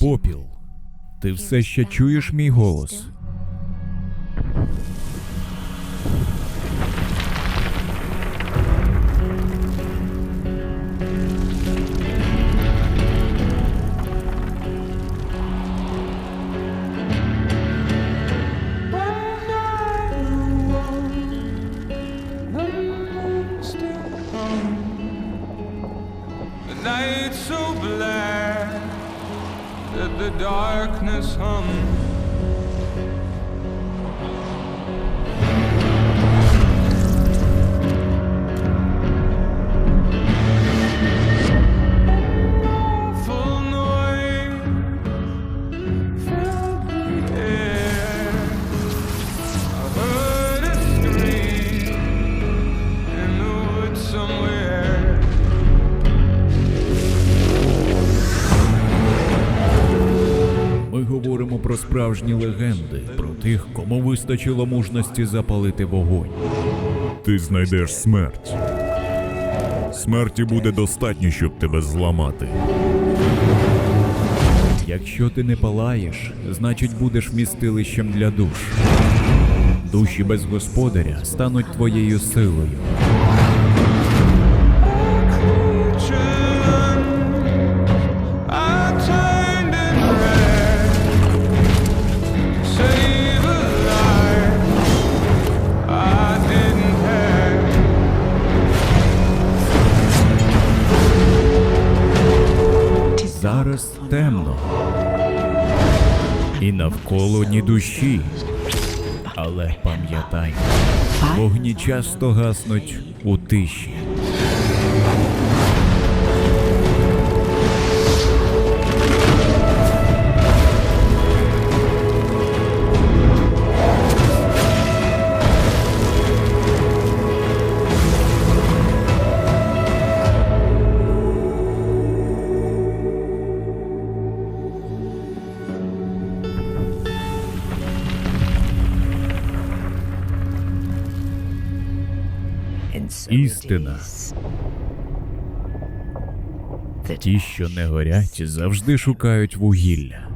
Попіл. Ти все ще чуєш мій голос? So black the darkness hum. Про справжні легенди, про тих, кому вистачило мужності запалити вогонь. Ти знайдеш смерть. Смерті буде достатньо, щоб тебе зламати. Якщо ти не палаєш, значить будеш вмістилищем для душ. Душі без господаря стануть твоєю силою. Зараз темно. І навколо ні душі. Але пам'ятай, вогні часто гаснуть у тиші. Істина. Ті, що не горять, завжди шукають вугілля.